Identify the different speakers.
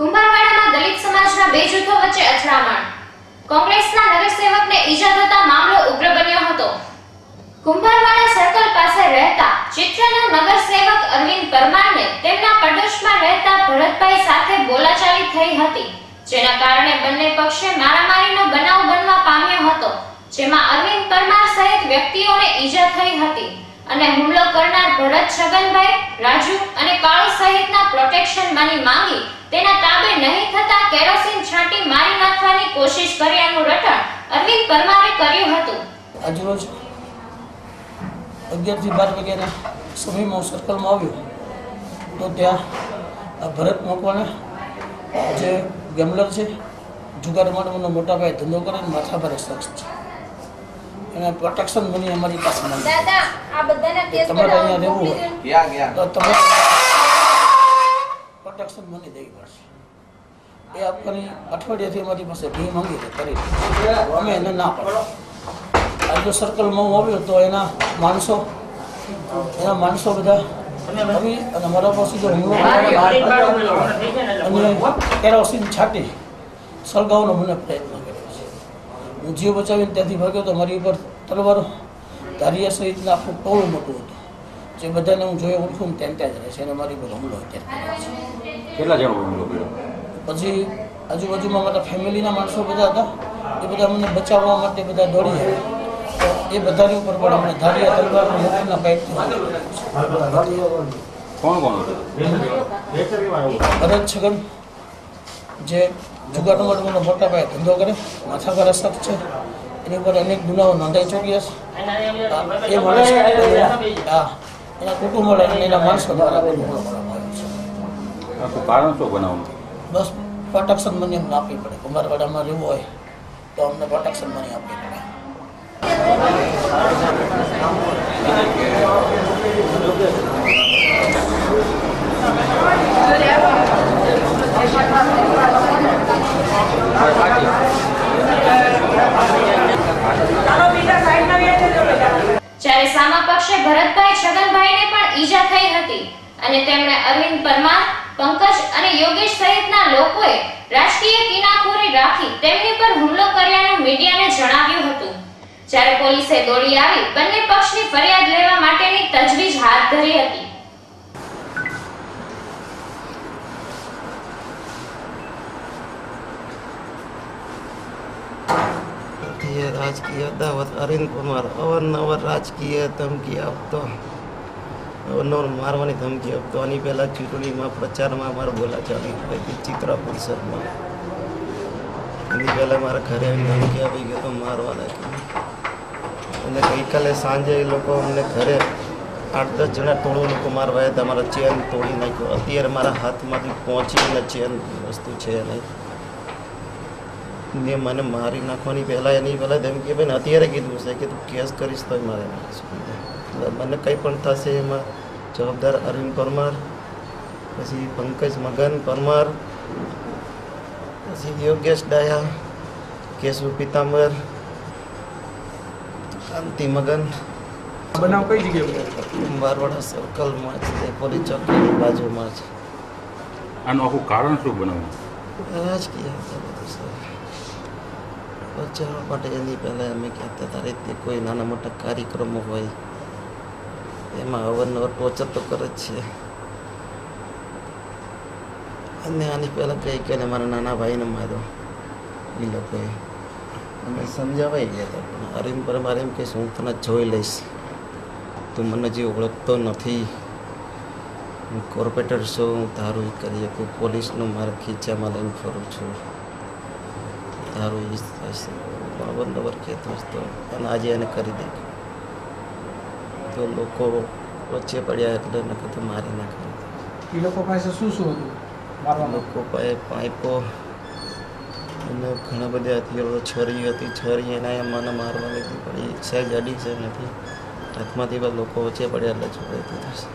Speaker 1: કુંભારવાડામાં દલિત સમાજના બે જૂથો વચ્ચે અથડામણ. કોંગ્રેસના નગરસેવકને ઈજા થતા મામલો ઉગ્ર બન્યો હતો. કુંભારવાડા સર્કલ પાસે રહેતા ચિત્રના નગરસેવક અરવિંદ પરમારને તેમના પડોશમાં રહેતા ભરતભાઈ સાથે બોલાચાલી થઈ હતી, જેના કારણે બંને પક્ષે મારામારીનો બનાવ બનવા પામ્યો હતો, જેમાં અરવિંદ પરમાર સહિત વ્યક્તિઓને ઈજા થઈ હતી અને હુમલો કરનાર ભરત છગનભાઈ, રાજુ અને કાળુ સહિતના પ્રોટેક્શન મની માંગી તેના તાબે નહીં થતા કેરોસીન છાંટી મારી નાખવાની કોશિશ કર્યાનું રટણ અરવિંદ પરમારે કર્યું હતું.
Speaker 2: આજરોજ અગિયારથી બાર વાગ્યાના સમયમાં હું સર્કલમાં આવ્યો. તો ત્યાં આ ભરત મકવાણા જે ગેમલર છે જુગાર માટેનો મોટા ભાઈ ધંધો કરે ને માથા પર શખ્સ છે. એને પ્રોટેક્શન મની અમારી પાસે માંગે.
Speaker 1: દાદા આ બધાના કેસ
Speaker 2: તમારે અહીંયા રહેવું હોય. તો તમે મની દેવી પડશે. એ આપવાની અઠવાડિયાથી અમારી પાસે ભી માંગી કરી અમે એને ના પાડો આજુ સર્કલમાં હું આવ્યો તો એના માણસો એના માણસો બધા આવી અને મારા પાસે જો હુમલો અને કેરોસીન છાંટી સળગાવવાનો મને પ્રયત્ન કર્યો છે. હું જીવ બચાવીને ત્યાંથી ભાગ્યો તો મારી ઉપર તલવારો ધારિયા સહિતના આખું ટોળું મોટું હતું. જે બધાને હું જોઈ ઓળખું ને ત્યાં ત્યાં જ રહે છે. અને મારી ઉપર હુમલો અત્યારે છે.
Speaker 3: કેટલા જણો હુમલો કર્યો
Speaker 2: પછી આજુબાજુમાં મારા ફેમિલીના માણસો બધા હતા. એ બધા અમને બચાવવા માટે બધા દોડી ગયા તો એ બધાની ઉપર પણ અમને ધારિયા તલવાર મોકલના પાઇપ
Speaker 3: કોણ કોણ હતું?
Speaker 2: ભરત છગન જે જુગાર ટમાટરનો મોટા પાયે ધંધો કરે માથા પર અસર છે. એની ઉપર અનેક ગુનાઓ નોંધાઈ ચૂક્યા છે. એ માણસ હા એના કુટુંબ એના માણસો દ્વારા બધું કરવામાં આવ્યું છે
Speaker 3: આખું કારણ શું બનાવવાનું?
Speaker 2: બસ પ્રોટેક્શન મની અમને આપવી પડે. કુંભારવાડામાં રહેવું હોય તો અમને પ્રોટેક્શન મની આપવી પડે.
Speaker 1: જ્યારે સામા પક્ષે ભરતભાઈ છગનભાઈને પણ ઈજા થઈ હતી અને તેમણે અરવિંદ પરમાર પંકજ અને યોગેશ સહિતના લોકોએ રાજકીય કિનાખોરી રાખી તેમની પર હુમલો કર્યાનું મીડિયાને જણાવ્યું હતું. જ્યારે પોલીસે દોડી આવી, બંને પક્ષની ફરિયાદ લેવા માટેની તજવીજ હાથ ધરી હતી.
Speaker 4: રાજકીય અદાવત અરવિંદ કુમાર અવારનવાર રાજકીય ધમકી આપતો. અવારનવાર મારવાની ધમકી આપતો. આની પહેલાં ચૂંટણીમાં પ્રચારમાં મારે બોલા ચાલી હતી ચિત્રા પરિષદમાં એની પહેલાં મારા ઘરે આવીને ધમકી આપી ગયો તો મારવા લાગી અને ગઈકાલે સાંજે એ લોકો અમને ઘરે આઠ દસ જણા ટોળું લોકો મારવા હતા. મારા ચેન તોડી નાખ્યો. અત્યારે મારા હાથમાંથી પહોંચીને ચેન વસ્તુ છે નહીં. ને મને મારી નાખવાની પહેલાં એની પહેલાં ધમકી બેન અત્યારે કીધું છે કે તું કેસ કરીશ તોય મારે મને કંઈ પણ થશે એમાં જવાબદાર અરવિંદ પરમાર પછી પંકજ મગન પરમાર પછી યોગેશ ડાયા કેશુ પિતાંબર કાંતિ મગન.
Speaker 5: બનાવ કઈ જગ્યાએ
Speaker 4: બારવાડા સર્કલમાં જ તે પોલીસ ચોકીની બાજુમાં જ.
Speaker 3: આનું આખું કારણ શું બનાવવાનું
Speaker 4: રાજકીય બચાવવા માટે એની પહેલાં અમે કહેતા હતા રીતે કોઈ નાના મોટા કાર્યક્રમો હોય એમાં અવારનવાર ટોચર તો કરે જ છે. અને આની પહેલાં કહી કે મારા નાના ભાઈને માર્યો. એ લોકોએ. અમે સમજાવાઈ ગયા હતા અરવિંદ પર મારે એમ કહીશ, હું તને જોઈ લઈશ. તું મને જે ઓળખતો નથી. હું કોર્પોરેટર છું, હું તારું કરી શકું, પોલીસનું મારા ખીચામાં લઈને ફરું છું. તારું એ થશે અવારનવાર કહેતો હતો અને આજે એને કરી દે તો લોકો વચ્ચે પડ્યા એટલે નકર તો મારી નાખે
Speaker 5: એ લોકો પાસે શું શું હતું?
Speaker 4: લોકો પાસે પાઇપો અને ઘણા બધા હથિયારો છરી હતી. છરી એના મને મારવા લીધી પડી સહેજ અડી છે નથી. હાથમાંથી લોકો વચ્ચે પડ્યા એટલે છોડાઈ છે